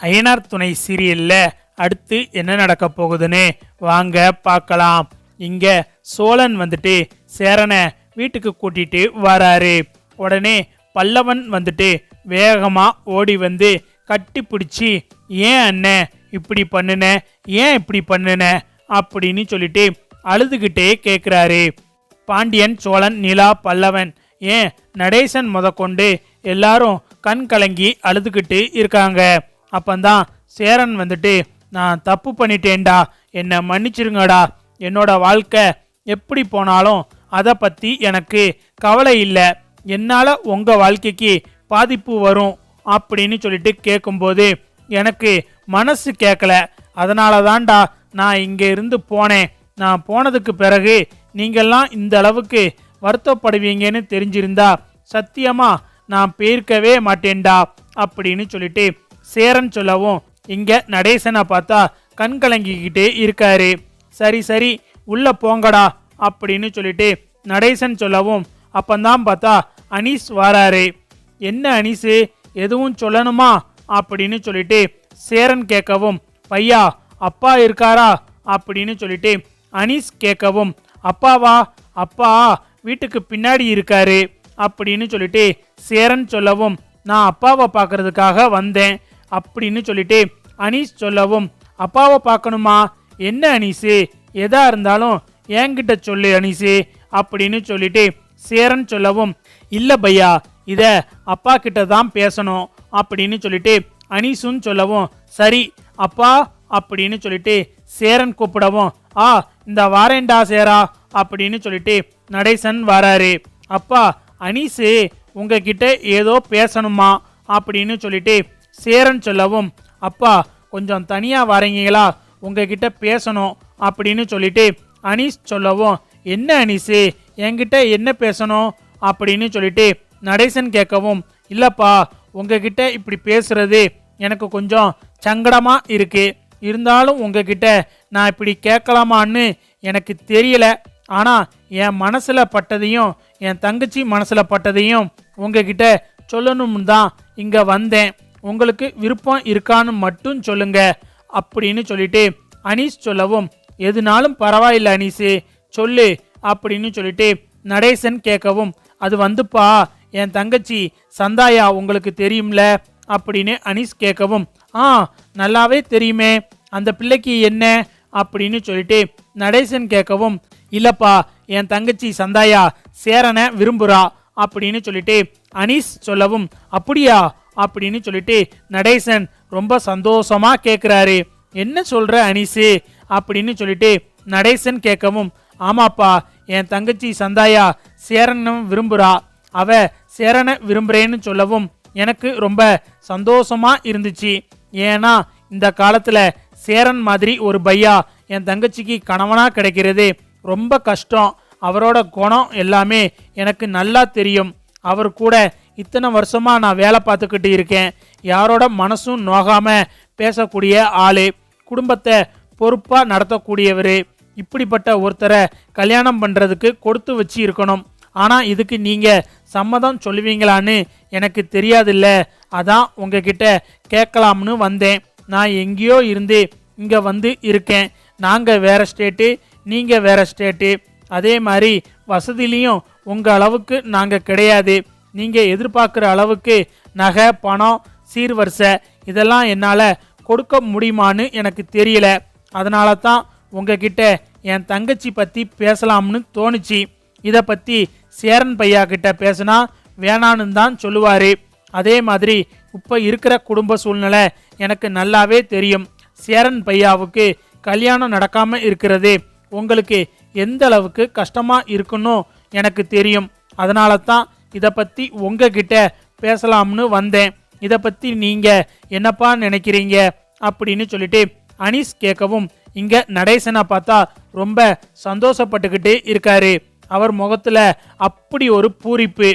அயனார் துணை சீரியல்ல அடுத்து என்ன நடக்க போகுதுன்னு வாங்க பார்க்கலாம். இங்க சோழன் வந்துட்டு சேரனை வீட்டுக்கு கூட்டிட்டு வராரு. உடனே பல்லவன் வந்துட்டு வேகமா ஓடி வந்து கட்டி பிடிச்சி ஏன் அண்ணன் இப்படி பண்ணுன? ஏன் இப்படி பண்ணுன? அப்படின்னு சொல்லிட்டு அழுதுகிட்டே கேட்குறாரு பாண்டியன் சோழன் நிலா பல்லவன் ஏன் நடேசன் முதற்கொண்டு எல்லாரும் கண் கலங்கி அழுதுகிட்டு இருக்காங்க. அப்பந்தான் சேரன் வந்துட்டு நான் தப்பு பண்ணிட்டேன்டா என்னை மன்னிச்சிருங்கடா. என்னோட வாழ்க்கை எப்படி போனாலும் அதை பற்றி எனக்கு கவலை இல்லை. என்னால் உங்கள் வாழ்க்கைக்கு பாதிப்பு வரும் அப்படின்னு சொல்லிட்டு கேட்கும்போது எனக்கு மனசு கேட்கல அதனால தான்டா நான் இங்கே இருந்து போனேன். நான் போனதுக்கு பிறகு நீங்கள்லாம் இந்த அளவுக்கு வருத்தப்படுவீங்கன்னு தெரிஞ்சிருந்தா சத்தியமாக நான் பேர்க்கவே மாட்டேன்டா அப்படின்னு சொல்லிட்டு சேரன் சொல்லவும் இங்க நடேசனை பார்த்தா கண் கலங்கிக்கிட்டே இருக்காரு. சரி சரி உள்ள போங்கடா அப்படின்னு சொல்லிட்டு நடேசன் சொல்லவும் அப்பந்தான் பார்த்தா அனீஸ் வாராரு. என்ன அனீஸு எதுவும் சொல்லணுமா? அப்படின்னு சொல்லிட்டு சேரன் கேட்கவும் பையா அப்பா இருக்காரா? அப்படின்னு சொல்லிட்டு அனீஸ் கேட்கவும் அப்பாவா? அப்பா வீட்டுக்கு பின்னாடி இருக்காரு. அப்படின்னு சொல்லிட்டு சேரன் சொல்லவும் நான் அப்பாவை பார்க்கறதுக்காக வந்தேன். அப்படின்னு சொல்லிட்டு அனீஸ் சொல்லவும் அப்பாவை பார்க்கணுமா? என்ன அனீஸு எதா இருந்தாலும் என்கிட்ட சொல்லு அனீஸு அப்படின்னு சொல்லிட்டு சேரன் சொல்லவும் இல்லை பையா இதை அப்பா கிட்ட தான் பேசணும் அப்படின்னு சொல்லிட்டு அனீசுன்னு சொல்லவும் சரி அப்பா அப்படின்னு சொல்லிட்டு சேரன் கூப்பிடவும் ஆ இந்த வாரேண்டா சேரா அப்படின்னு சொல்லிட்டு நடேசன் வராரு. அப்பா அனீஸு உங்ககிட்ட ஏதோ பேசணுமா? அப்படின்னு சொல்லிட்டு சேரன் சொல்லவும் அப்பா கொஞ்சம் தனியாக வரீங்களா? உங்ககிட்ட பேசணும் அப்படின்னு சொல்லிட்டு அனீஸ் சொல்லவும் என்ன அனீஸு என்கிட்ட என்ன பேசணும்? அப்படின்னு சொல்லிட்டு நடேசன் கேட்கவும் இல்லைப்பா உங்ககிட்ட இப்படி பேசுறது எனக்கு கொஞ்சம் சங்கடமாக இருக்குது இருந்தாலும் உங்ககிட்ட நான் இப்படி கேட்கலாமான்னு எனக்கு தெரியல. ஆனால் என் மனசில் பட்டதையும் என் தங்கச்சி மனசில் பட்டதையும் உங்ககிட்ட சொல்லணும்னு தான் இங்கே வந்தேன். உங்களுக்கு விருப்பம் இருக்கான்னு மட்டும் சொல்லுங்க அப்படின்னு சொல்லிட்டு அனீஸ் சொல்லவும் எதுனாலும் பரவாயில்ல அனீஸு சொல்லு அப்படின்னு சொல்லிட்டு நடேசன் கேட்கவும் அது வந்துப்பா என் தங்கச்சி சந்தாயா உங்களுக்கு தெரியும்ல? அப்படின்னு அனீஸ் கேட்கவும் ஆ நல்லாவே தெரியுமே அந்த பிள்ளைக்கு என்ன? அப்படின்னு சொல்லிட்டு நடேசன் கேட்கவும் இல்லப்பா என் தங்கச்சி சந்தாயா சேரனை விரும்புறா அப்படின்னு சொல்லிட்டு அனீஸ் சொல்லவும் அப்படியா அப்படின்னு சொல்லிட்டு நடேசன் ரொம்ப சந்தோஷமா கேட்குறாரு என்ன சொல்ற அனிசு? அப்படின்னு சொல்லிட்டு நடேசன் கேட்கவும் ஆமாப்பா என் தங்கச்சி சந்தாயா சேரனும் விரும்புறா. அவ சேரனை விரும்புறேன்னு சொல்லவும் எனக்கு ரொம்ப சந்தோஷமா இருந்துச்சு. ஏன்னா இந்த காலத்துல சேரன் மாதிரி ஒரு பையா என் தங்கச்சிக்கு கணவனா கிடைக்கிறது ரொம்ப கஷ்டம். அவரோட குணம் எல்லாமே எனக்கு நல்லா தெரியும். அவர் கூட இத்தனை வருஷமாக நான் வேலை பார்த்துக்கிட்டு இருக்கேன். யாரோட மனசும் நோகாமல் பேசக்கூடிய ஆள் குடும்பத்தை பொறுப்பாக நடத்தக்கூடியவர். இப்படிப்பட்ட ஒருத்தரை கல்யாணம் பண்ணுறதுக்கு கொடுத்து வச்சு இருக்கணும். ஆனால் இதுக்கு நீங்கள் சம்மதம் சொல்லுவீங்களான்னு எனக்கு தெரியாதில்ல. அதான் உங்ககிட்ட கேட்கலாம்னு வந்தேன். நான் எங்கேயோ இருந்து இங்கே வந்து இருக்கேன். நாங்கள் வேறு ஸ்டேட்டு நீங்கள் வேறு ஸ்டேட்டு. அதே மாதிரி வசதிலையும் உங்கள் அளவுக்கு நாங்கள் கிடையாது. நீங்கள் எதிர்பார்க்குற அளவுக்கு நகை பணம் சீர்வரிசை இதெல்லாம் என்னால் கொடுக்க முடியுமான்னு எனக்கு தெரியல. அதனால தான் உங்ககிட்ட என் தங்கச்சி பற்றி பேசலாம்னு தோணுச்சு. இதை பற்றி சேரன் பையா கிட்ட பேசினா வேணான்னு தான் சொல்லுவார். அதே மாதிரி இப்போ இருக்கிற குடும்ப சூழ்நிலை எனக்கு நல்லாவே தெரியும். சேரன் பையாவுக்கு கல்யாணம் நடக்காமல் இருக்கிறது உங்களுக்கு எந்த அளவுக்கு கஷ்டமாக இருக்குன்னு எனக்கு தெரியும். அதனால தான் இதை பற்றி உங்ககிட்ட பேசலாம்னு வந்தேன். இதை பற்றி நீங்கள் என்னப்பா நினைக்கிறீங்க? அப்படின்னு சொல்லிட்டு அனீஸ் கேட்கவும் இங்கே நடேசனை பார்த்தா ரொம்ப சந்தோஷப்பட்டுக்கிட்டு இருக்காரு. அவர் முகத்தில் அப்படி ஒரு பூரிப்பு.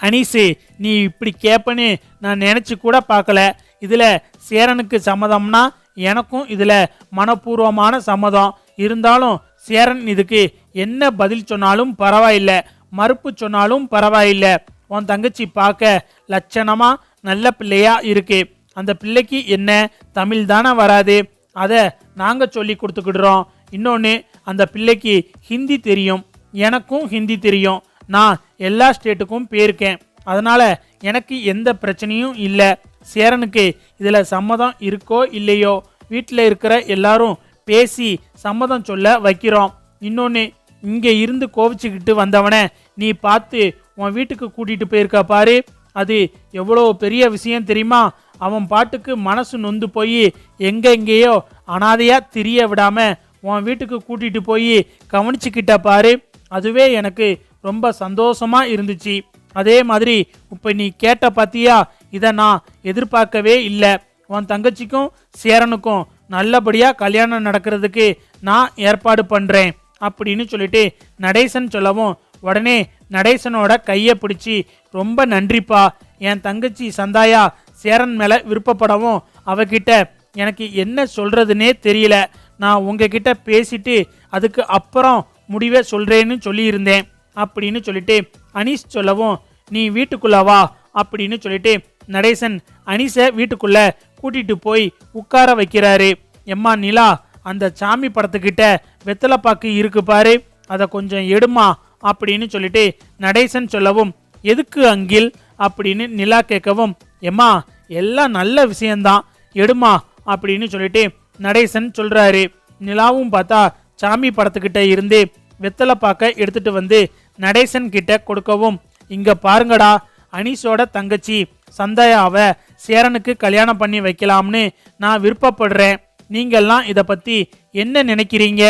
அனீஸு நீ இப்படி கேட்பேன்னு நான் நினச்சி கூட பார்க்கல. இதில் சேரனுக்கு சம்மதம்னா எனக்கும் இதில் மனப்பூர்வமான சம்மதம். இருந்தாலும் சேரன் இதுக்கு என்ன பதில் சொன்னாலும் பரவாயில்லை. மறுப்பு சொன்னாலும் பரவாயில்லை. உன் தங்கச்சி பார்க்க லட்சணமா நல்ல பிள்ளையா இருக்கு. அந்த பிள்ளைக்கு என்ன? தமிழ் தானே வராது. அதை நாங்கள் சொல்லி கொடுத்துக்கிடுறோம். இன்னொன்று அந்த பிள்ளைக்கு ஹிந்தி தெரியும். எனக்கும் ஹிந்தி தெரியும். நான் எல்லா ஸ்டேட்டுக்கும் போயிருக்கேன். அதனால் எனக்கு எந்த பிரச்சனையும் இல்லை. சேரனுக்கு இதில் சம்மதம் இருக்கோ இல்லையோ வீட்டில் இருக்கிற எல்லாரும் பேசி சம்மதம் சொல்ல வைக்கிறோம். இன்னொன்று இங்கே இருந்து கோவிச்சுக்கிட்டு வந்தவனை நீ பார்த்து உன் வீட்டுக்கு கூட்டிகிட்டு போயிருக்க பாரு. அது எவ்வளோ பெரிய விஷயம் தெரியுமா? அவன் பாட்டுக்கு மனசு நொந்து போய் எங்கே எங்கேயோ அனாதையாக திரிய விடாமல் உன் வீட்டுக்கு கூட்டிகிட்டு போய் கவனிச்சுக்கிட்ட பாரு. அதுவே எனக்கு ரொம்ப சந்தோஷமாக இருந்துச்சு. அதே மாதிரி இப்போ நீ கேட்ட பாத்தியா? இதை நான் எதிர்பார்க்கவே இல்லை. உன் தங்கச்சிக்கும் சேரனுக்கும் நல்லபடியாக கல்யாணம் நடக்கிறதுக்கு நான் ஏற்பாடு பண்ணுறேன் அப்படின்னு சொல்லிட்டு நடேசன் சொல்லவும் உடனே நடேசனோட கையை பிடிச்சி ரொம்ப நன்றிப்பா. என் தங்கச்சி சந்தாயா சேரன் மேலே விருப்பப்படவும் அவகிட்ட எனக்கு என்ன சொல்கிறதுனே தெரியல. நான் உங்ககிட்ட பேசிட்டு அதுக்கு அப்புறம் முடிவை சொல்கிறேன்னு சொல்லியிருந்தேன் அப்படின்னு சொல்லிட்டு அனீஷ் சொல்லவும் நீ வீட்டுக்குள்ள வா அப்படின்னு சொல்லிட்டு நடேசன் அனீஸை வீட்டுக்குள்ளே கூட்டிகிட்டு போய் உட்கார வைக்கிறாரு. எம்மா நிலா அந்த சாமி படத்துக்கிட்ட வெத்தலைப்பாக்கு இருக்கு பாரு அதை கொஞ்சம் எடுமா அப்படின்னு சொல்லிட்டு நடேசன் சொல்லவும் எதுக்கு அங்கில்? அப்படின்னு நிலா கேட்கவும் எம்மா எல்லாம் நல்ல விஷயம்தான் எடுமா? அப்படின்னு சொல்லிட்டு நடேசன் சொல்கிறாரு நிலாவும் பார்த்தா சாமி படத்துக்கிட்ட இருந்து வெத்தலை பாக்க எடுத்துட்டு வந்து நடேசன் கிட்ட கொடுக்கவும் இங்க பாருங்கடா அனீஷோட தங்கச்சி சந்தாயாவை சேரனுக்கு கல்யாணம் பண்ணி வைக்கலாம்னு நான் விருப்பப்படுறேன். நீங்கள்லாம் இதை பற்றி என்ன நினைக்கிறீங்க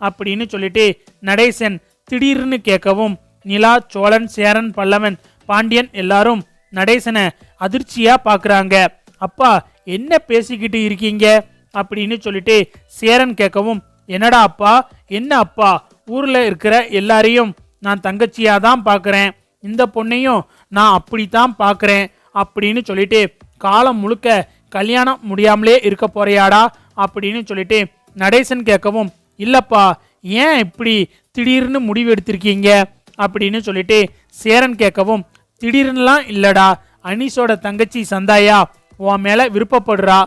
அப்படின்னு சொல்லிட்டு நடேசன் திடீர்னு கேட்கவும் நிலா சோழன் சேரன் பல்லவன் பாண்டியன் எல்லாரும் நடேசனை அதிர்ச்சியாக பார்க்குறாங்க அப்பா என்ன பேசிக்கிட்டு இருக்கீங்க? அப்படின்னு சொல்லிட்டு சேரன் கேட்கவும் என்னடா அப்பா என்ன அப்பா? ஊரில் இருக்கிற எல்லாரையும் நான் தங்கச்சியாக தான் பார்க்குறேன் இந்த பொண்ணையும் நான் அப்படித்தான் பார்க்குறேன் அப்படின்னு சொல்லிட்டு காலம் முழுக்க கல்யாணம் முடியாமலே இருக்க போறியாடா? அப்படின்னு சொல்லிட்டு நடேசன் கேட்கவும் இல்லப்பா ஏன் இப்படி திடீர்னு முடிவு எடுத்திருக்கீங்க? அப்படின்னு சொல்லிட்டு சேரன் கேட்கவும் திடீர்னுலாம் இல்லடா அனீஷோட தங்கச்சி சந்தாயா உன் மேலே விருப்பப்படுறா.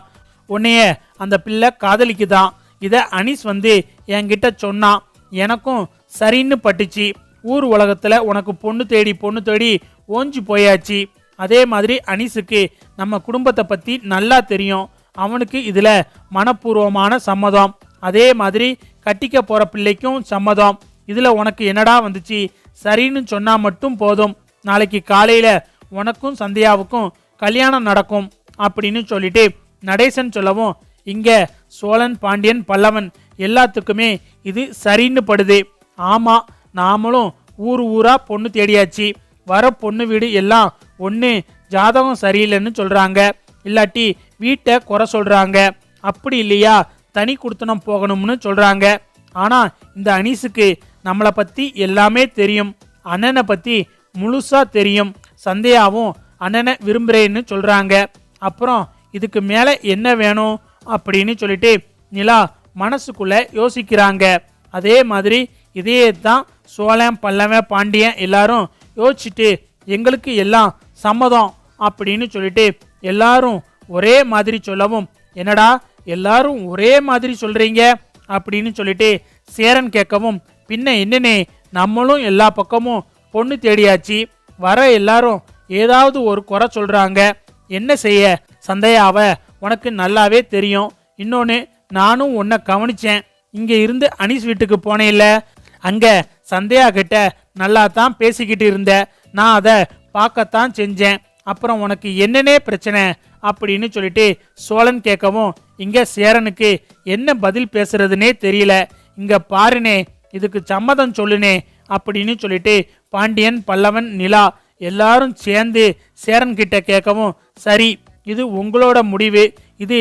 உன்னைய அந்த பிள்ளை காதலிக்குதான். இதை அனீஸ் வந்து என்கிட்ட சொன்னான் எனக்கும் சரின்னு பட்டுச்சு. ஊர் உலகத்தில் உனக்கு பொண்ணு தேடி பொண்ணு தேடி ஓஞ்சு போயாச்சு. அதே மாதிரி அனீஸுக்கு நம்ம குடும்பத்தை பற்றி நல்லா தெரியும். அவனுக்கு இதில் மனப்பூர்வமான சம்மதம். அதே மாதிரி கட்டிக்க போகிற பிள்ளைக்கும் சம்மதம். இதில் உனக்கு என்னடா வந்துச்சு? சரின்னு சொன்னால் மட்டும் போதும். நாளைக்கு காலையில் உனக்கும் சந்தியாவுக்கும் கல்யாணம் நடக்கும் அப்படின்னு சொல்லிட்டு நடேசன் சொல்லவும் இங்கே சோழன் பாண்டியன் பல்லவன் எல்லாத்துக்குமே இது சரின்னு படுது. ஆமாம் நாமளும் ஊர் ஊரா பொண்ணு தேடியாச்சு. வர பொண்ணு வீடு எல்லாம் ஒன்று ஜாதகம் சரியில்லைன்னு சொல்கிறாங்க இல்லாட்டி வீட்டை குறை சொல்கிறாங்க அப்படி இல்லையா? தனி குடுத்தனம் போகணும்னு சொல்கிறாங்க ஆனால் இந்த அனீஸுக்கு நம்மளை பற்றி எல்லாமே தெரியும். அண்ணனை பற்றி முழுசாக தெரியும். சந்தையாவும் அண்ணனை விரும்புகிறேன்னு சொல்கிறாங்க அப்புறம் இதுக்கு மேலே என்ன வேணும் அப்படின்னு சொல்லிட்டு நிலா மனசுக்குள்ளே யோசிக்கிறாங்க. அதே மாதிரி இதையே தான் சோழன் பல்லவன் பாண்டியன் எல்லாரும் யோசிச்சுட்டு எங்களுக்கு எல்லாம் சம்மதம் அப்படின்னு சொல்லிட்டு எல்லாரும் ஒரே மாதிரி சொல்லவும் என்னடா எல்லாரும் ஒரே மாதிரி சொல்றீங்க? அப்படின்னு சொல்லிட்டு சேரன் கேட்கவும் பின்ன என்னனே நம்மளும் எல்லா பக்கமும் பொண்ணு தேடியாச்சு. வர எல்லாரும் ஏதாவது ஒரு குறை சொல்றாங்க. என்ன செய்ய? சந்தையாவ உனக்கு நல்லாவே தெரியும். இன்னொன்று நானும் உன்னை கவனிச்சேன். இங்க இருந்து அனீஸ் வீட்டுக்கு போனேன்ல அங்க சந்தையா கிட்ட நல்லா தான் பேசிக்கிட்டு இருந்த. நான் அதை பார்க்கத்தான் செஞ்சேன். அப்புறம் உனக்கு என்னன்னே பிரச்சனை அப்படின்னு சொல்லிட்டு சோழன் கேட்கவும் இங்கே சேரனுக்கு என்ன பதில் பேசுறதுனே தெரியல. இங்கே பாருனே இதுக்கு சம்மதம் சொல்லுனே அப்படின்னு சொல்லிட்டு பாண்டியன் பல்லவன் நிலா எல்லாரும் சேர்ந்து சேரன் கிட்ட கேட்கவும் சரி இது உங்களோட முடிவு. இது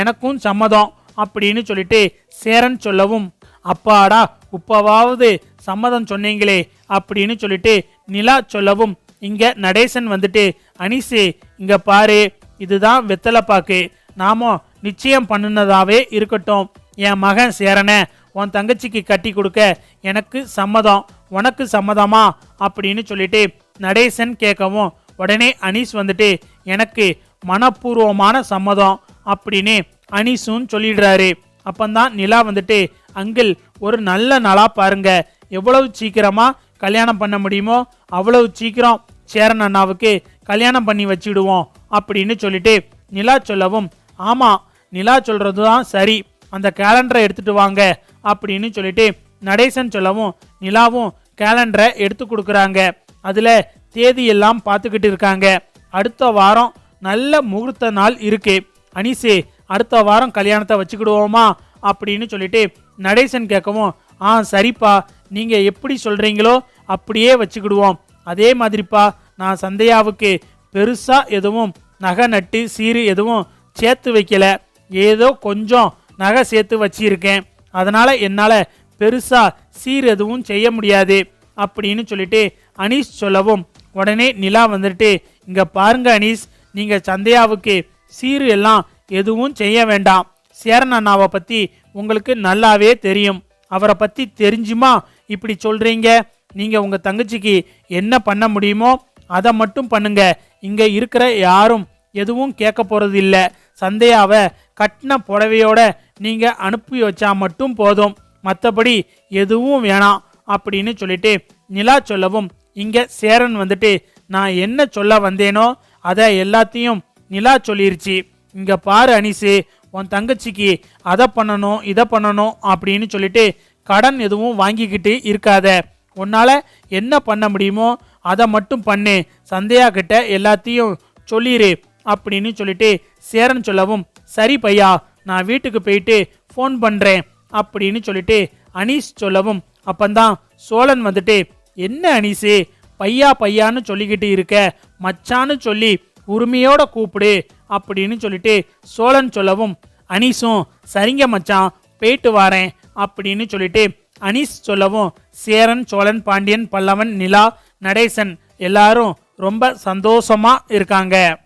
எனக்கும் சம்மதம் அப்படின்னு சொல்லிட்டு சேரன் சொல்லவும் அப்பாடா உப்பவாவது சம்மதம் சொன்னீங்களே அப்படின்னு சொல்லிட்டு நிலா சொல்லவும் இங்கே நடேசன் வந்துட்டு அனிசு இங்கே பாரு இதுதான் வெத்தலைப்பாக்கு நாமும் நிச்சயம் பண்ணுனதாவே இருக்கட்டும். என் மகன் சேரன உன் தங்கச்சிக்கு கட்டி கொடுக்க எனக்கு சம்மதம். உனக்கு சம்மதமா? அப்படின்னு சொல்லிட்டு நடேசன் கேட்கவும் உடனே அனீஸ் வந்துட்டு எனக்கு மனப்பூர்வமான சம்மதம் அப்படின்னு அனீஸும் சொல்லிடுறாரு. அப்பந்தான் நிலா வந்துட்டு அங்கிள் ஒரு நல்ல நாளாக பாருங்க. எவ்வளவு சீக்கிரமாக கல்யாணம் பண்ண முடியுமோ அவ்வளவு சீக்கிரம் சேரன் அண்ணாவுக்கு கல்யாணம் பண்ணி வச்சிடுவோம் அப்படின்னு சொல்லிட்டு நிலா சொல்லவும் ஆமாம் நிலா சொல்கிறது தான் சரி. அந்த கேலண்டரை எடுத்துட்டு வாங்க அப்படின்னு சொல்லிட்டு நடேசன் சொல்லவும் நிலாவும் கேலண்டரை எடுத்து கொடுக்குறாங்க. அதில் தேதியெல்லாம் பார்த்துக்கிட்டு இருக்காங்க. அடுத்த வாரம் நல்ல முகூர்த்த நாள் இருக்கு. அனிசே அடுத்த வாரம் கல்யாணத்தை வச்சுக்கிடுவோமா? அப்படின்னு சொல்லிட்டு நடேசன் கேட்கவும் ஆ சரிப்பா. நீங்கள் எப்படி சொல்கிறீங்களோ அப்படியே வச்சுக்கிடுவோம். அதே மாதிரிப்பா நான் சந்தையாவுக்கு பெருசாக எதுவும் நகை நட்டு சீரு எதுவும் சேர்த்து வைக்கல. ஏதோ கொஞ்சம் நகை சேர்த்து வச்சிருக்கேன். அதனால் என்னால் பெருசாக சீர் எதுவும் செய்ய முடியாது அப்படின்னு சொல்லிட்டு அனீஷ் சொல்லவும் உடனே நிலா வந்துட்டு இங்கே பாருங்க அனீஷ் நீங்கள் சந்தையாவுக்கு சீர் எல்லாம் எதுவும் செய்ய வேண்டாம். சேரன் அண்ணாவை பற்றி உங்களுக்கு நல்லாவே தெரியும். அவரை பற்றி தெரிஞ்சுமா இப்படி சொல்கிறீங்க நீங்கள் உங்கள் தங்கச்சிக்கு என்ன பண்ண முடியுமோ அதை மட்டும் பண்ணுங்க. இங்கே இருக்கிற யாரும் எதுவும் கேட்க போகிறது இல்லை. சந்தையாவை கட்டின புடவையோட நீங்கள் அனுப்பி வச்சா மட்டும் போதும். மற்றபடி எதுவும் வேணாம் அப்படின்னு சொல்லிட்டு நிலா சொல்லவும் இங்கே சேரன் வந்துட்டு நான் என்ன சொல்ல வந்தேனோ அதை எல்லாத்தையும் நிலா சொல்லிருச்சு. இங்கே பாரு அனிசு உன் தங்கச்சிக்கு அதை பண்ணணும் இதை பண்ணணும் அப்படின்னு சொல்லிட்டு கடன் எதுவும் வாங்கிக்கிட்டு இருக்காத. உன்னால் என்ன பண்ண முடியுமோ அதை மட்டும் பண்ணு. சந்தையா கிட்ட எல்லாத்தையும் சொல்லிடு அப்படின்னு சொல்லிட்டு சேரன் சொல்லவும் சரி பையா நான் வீட்டுக்கு போயிட்டு ஃபோன் பண்ணுறேன் அப்படின்னு சொல்லிட்டு அனீஸ் சொல்லவும் அப்பந்தான் சோழன் வந்துட்டு என்ன அனீஸு பையா பையான்னு சொல்லிக்கிட்டு இருக்க மச்சான்னு சொல்லி உரிமையோட கூப்பிடு அப்படின்னு சொல்லிட்டு சோழன் சொல்லவும் அனீஸும் சரிங்க மச்சான் போயிட்டு வாரேன் அப்படின்னு சொல்லிட்டு அனீஸ் சொல்லவும் சேரன் சோழன் பாண்டியன் பல்லவன் நிலா நடேசன் எல்லாரும் ரொம்ப சந்தோஷமாக இருக்காங்க.